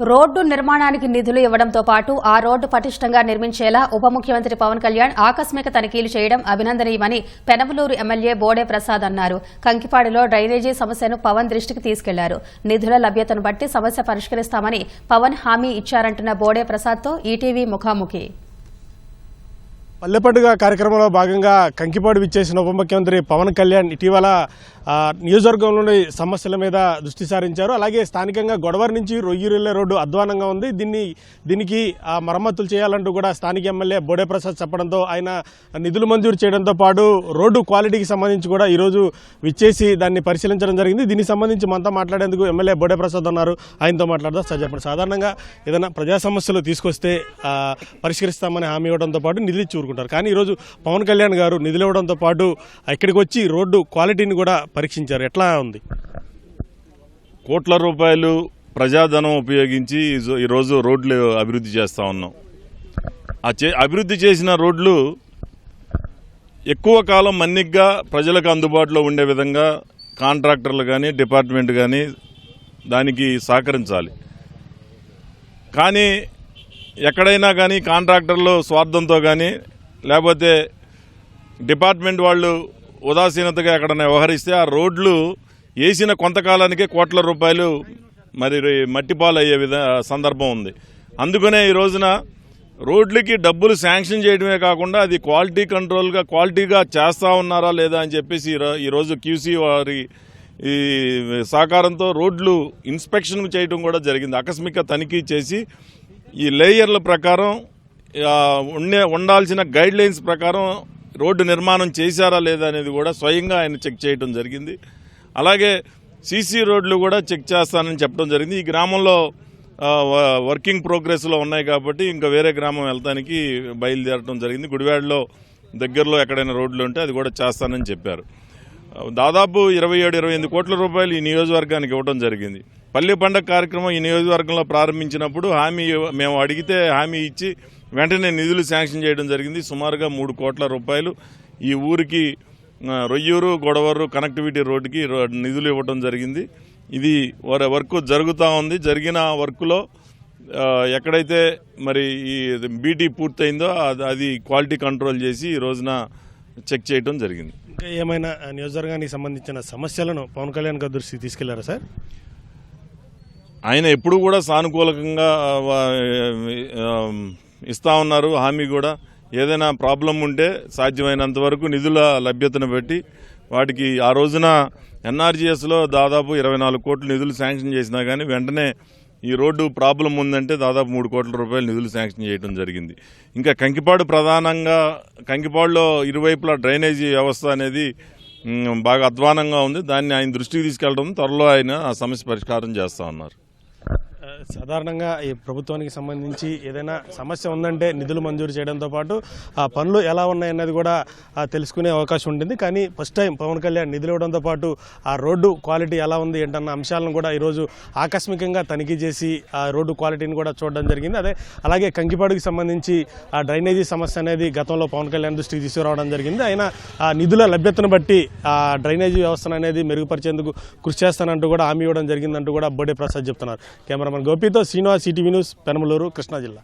Road నిర్మాణానికి నిధులు ఇవ్వడంతో పాటు ఆ రోడ్డు పటిష్టంగా నిర్మించేలా ఉప ముఖ్యమంత్రి పవన్ కళ్యాణ్ ఆకస్మిక తనిఖీలు చేయడం అభినందనీయమని పెనమలూరు ఎమ్మెల్యే బోడే ప్రసాద్ అన్నారు. కంకిపాడులో డ్రైనేజీ సమస్యను పవన్ దృష్టికి తీసుకెళ్ళారు. నిధుల లభ్యతను బట్టి సమస్య పరిష్కరిస్తామని పవన్ హామీ ఇచ్చారంటున్న బోడే ప్రసాద్తో ఈటీవీ ముఖాముఖి. పల్లె పండుగ కార్యక్రమంలో భాగంగా కంకిపాడు విచ్చేసిన ఉప ముఖ్యమంత్రి పవన్ కళ్యాణ్ ఇటీవల నియోజకవర్గంలోని సమస్యల మీద దృష్టి సారించారు. అలాగే స్థానికంగా గొడవరి నుంచి రొయ్యూరెల్లే రోడ్డు అధ్వానంగా ఉంది. దీన్ని దీనికి ఆ, మరమ్మతులు చేయాలంటూ కూడా స్థానిక ఎమ్మెల్యే బోడే ప్రసాద్ చెప్పడంతో ఆయన నిధులు మంజూరు చేయడంతో పాటు రోడ్డు క్వాలిటీకి సంబంధించి కూడా ఈరోజు విచ్చేసి దాన్ని పరిశీలించడం జరిగింది. దీనికి సంబంధించి మనతో మాట్లాడేందుకు ఎమ్మెల్యే బోడే ప్రసాద్ ఉన్నారు. ఆయనతో మాట్లాడదాం. సార్ చెప్పండి. సాధారణంగా ఏదైనా ప్రజా సమస్యలు తీసుకొస్తే పరిష్కరిస్తామని హామీ ఇవ్వడంతో పాటు నిధులు కోరుకుంటారు. కానీ ఈరోజు పవన్ కళ్యాణ్ గారు నిధులు ఇవ్వడంతో పాటు ఇక్కడికి వచ్చి రోడ్డు క్వాలిటీని కూడా పరీక్షించారు. ఎట్లా ఉంది? కోట్ల రూపాయలు ప్రజాధనం ఉపయోగించి ఈరోజు రోడ్లు అభివృద్ధి చేస్తూ ఉన్నాం. ఆ చే అభివృద్ధి చేసిన రోడ్లు ఎక్కువ కాలం మన్నిగ్గా ప్రజలకు అందుబాటులో ఉండే విధంగా కాంట్రాక్టర్లు కానీ డిపార్ట్మెంట్ కానీ దానికి సహకరించాలి. కానీ ఎక్కడైనా కానీ కాంట్రాక్టర్లు స్వార్థంతో కానీ లేకపోతే డిపార్ట్మెంట్ వాళ్ళు ఉదాసీనతగా అక్కడ వ్యవహరిస్తే ఆ రోడ్లు వేసిన కొంతకాలానికే కోట్ల రూపాయలు మరి మట్టిపాలు అయ్యే విధ సందర్భం ఉంది. అందుకనే ఈ రోజున రోడ్లకి డబ్బులు శాంక్షన్ చేయడమే కాకుండా అది క్వాలిటీ కంట్రోల్గా క్వాలిటీగా చేస్తా ఉన్నారా లేదా అని చెప్పేసి ఈరోజు క్యూసీ వారి ఈ సహకారంతో రోడ్లు ఇన్స్పెక్షన్ చేయడం కూడా జరిగింది. ఆకస్మిక తనిఖీ చేసి ఈ లేయర్ల ప్రకారం ఉండే ఉండాల్సిన గైడ్ లైన్స్ ప్రకారం రోడ్డు నిర్మాణం చేశారా లేదా అనేది కూడా స్వయంగా ఆయన చెక్ చేయడం జరిగింది. అలాగే సీసీ రోడ్లు కూడా చెక్ చేస్తానని చెప్పడం జరిగింది. ఈ గ్రామంలో వ- వర్కింగ్ ప్రోగ్రెస్లో ఉన్నాయి కాబట్టి ఇంకా వేరే గ్రామం వెళ్తానికి బయలుదేరడం జరిగింది. గుడివాడలో దగ్గరలో ఎక్కడైనా రోడ్లు ఉంటే అది కూడా చేస్తానని చెప్పారు. దాదాపు ఇరవై ఏడు ఇరవై ఎనిమిది కోట్ల రూపాయలు ఈ నియోజకవర్గానికి ఇవ్వడం జరిగింది. పల్లె పండగ కార్యక్రమం ఈ నియోజకవర్గంలో ప్రారంభించినప్పుడు హామీ మేము అడిగితే హామీ ఇచ్చి వెంటనే నిధులు శాంక్షన్ చేయడం జరిగింది. సుమారుగా మూడు కోట్ల రూపాయలు ఈ ఊరికి రొయ్యూరు గొడవరు కనెక్టివిటీ రోడ్డుకి నిధులు ఇవ్వడం జరిగింది. ఇది వర- వర్క్ జరుగుతూ ఉంది. జరిగిన వర్క్లో ఎక్కడైతే మరి ఈ బీటీ పూర్తయిందో అది- అది క్వాలిటీ కంట్రోల్ చేసి ఈ రోజున చెక్ చేయడం జరిగింది. ఇంకా ఏమైనా నియోజకవర్గానికి సంబంధించిన సమస్యలను పవన్ కళ్యాణ్ గారి దృష్టికి తీసుకెళ్ళారా సార్? ఆయన ఎప్పుడు కూడా సానుకూలకంగా ఇస్తా ఉన్నారు. హామీ కూడా ఏదైనా ప్రాబ్లం ఉంటే సాధ్యమైనంత వరకు నిధుల లభ్యతను బట్టి వాటికి ఆ రోజున ఎన్ఆర్జీఎస్లో దాదాపు ఇరవై నాలుగు కోట్లు నిధులు శాంక్షన్ చేసినా కానీ వెంటనే ఈ రోడ్డు ప్రాబ్లం ఉందంటే దాదాపు మూడు కోట్ల రూపాయలు నిధులు శాంక్షన్ చేయడం జరిగింది. ఇంకా కంకిపాడు ప్రధానంగా కంకిపాడులో ఇరువైపులా డ్రైనేజీ వ్యవస్థ అనేది బాగా అధ్వానంగా ఉంది. దాన్ని ఆయన దృష్టికి తీసుకెళ్ళడం త్వరలో ఆయన ఆ సమస్య పరిష్కారం చేస్తూ ఉన్నారు. సాధారణంగా ఈ ప్రభుత్వానికి సంబంధించి ఏదైనా సమస్య ఉందంటే నిధులు మంజూరు చేయడంతో పాటు ఆ పనులు ఎలా ఉన్నాయన్నది కూడా తెలుసుకునే అవకాశం ఉంటుంది. కానీ ఫస్ట్ టైం పవన్ కళ్యాణ్ నిధులు ఇవ్వడంతో పాటు ఆ రోడ్డు క్వాలిటీ ఎలా ఉంది ఏంటన్న అంశాలను కూడా ఈరోజు ఆకస్మికంగా తనిఖీ చేసి ఆ రోడ్డు క్వాలిటీని కూడా చూడడం జరిగింది. అదే అలాగే కంకిపాడుకి సంబంధించి ఆ డ్రైనేజీ సమస్య అనేది గతంలో పవన్ కళ్యాణ్ దృష్టికి తీసుకురావడం జరిగింది. ఆయన ఆ నిధుల లభ్యతను బట్టి ఆ డ్రైనేజీ వ్యవస్థను అనేది మెరుగుపరిచేందుకు కృషి చేస్తానంటూ కూడా హామీ ఇవ్వడం జరిగిందంటూ కూడా బోడే ప్రసాద్ చెప్తున్నారు. Cameraman Gopitha Srinivas CTV news Penamaluru Krishna ಜಿಲ್ಲಾ.